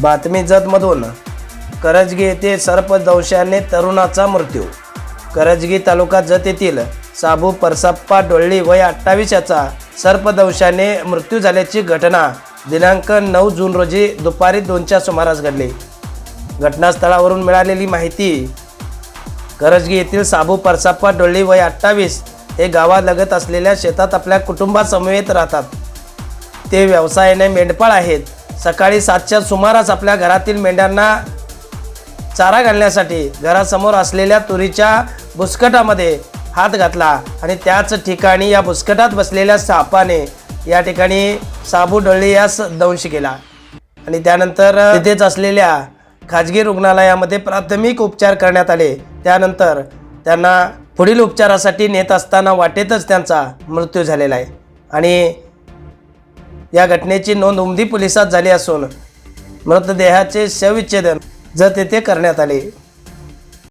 बातमी जतमधून. करजगी येथे सर्पदंशाने तरुणाचा मृत्यू. करजगी तालुका जत येथील साबू परसाप्पा डोळली वय अठ्ठावीस याचा सर्पदंशाने मृत्यू झाल्याची घटना दिनांक नऊ जून रोजी दुपारी दोनच्या सुमारास घडली. घटनास्थळावरून मिळालेली माहिती करजगी येथील साबू परसाप्पा डोळली वय अठ्ठावीस हे गावालगत असलेल्या शेतात आपल्या कुटुंबासमवेत राहतात. ते व्यवसायाने मेंढपाळ आहेत. सकाळी सातच्या सुमारास आपल्या घरातील मेंढ्यांना चारा घालण्यासाठी घरासमोर असलेल्या तुरीच्या बुस्कटामध्ये हात घातला आणि त्याच ठिकाणी या बुस्कटात बसलेल्या सापाने या ठिकाणी साबू डळी यास दंश केला. आणि त्यानंतर तिथेच असलेल्या खाजगी रुग्णालयामध्ये प्राथमिक उपचार करण्यात आले. त्यानंतर त्यांना पुढील उपचारासाठी नेत असताना वाटेतच त्यांचा मृत्यू झालेला आहे. आणि या घटनेची नोंद उमदी पोलिसात झाली असून मृतदेहाचे शवविच्छेदन जत येथे करण्यात आले.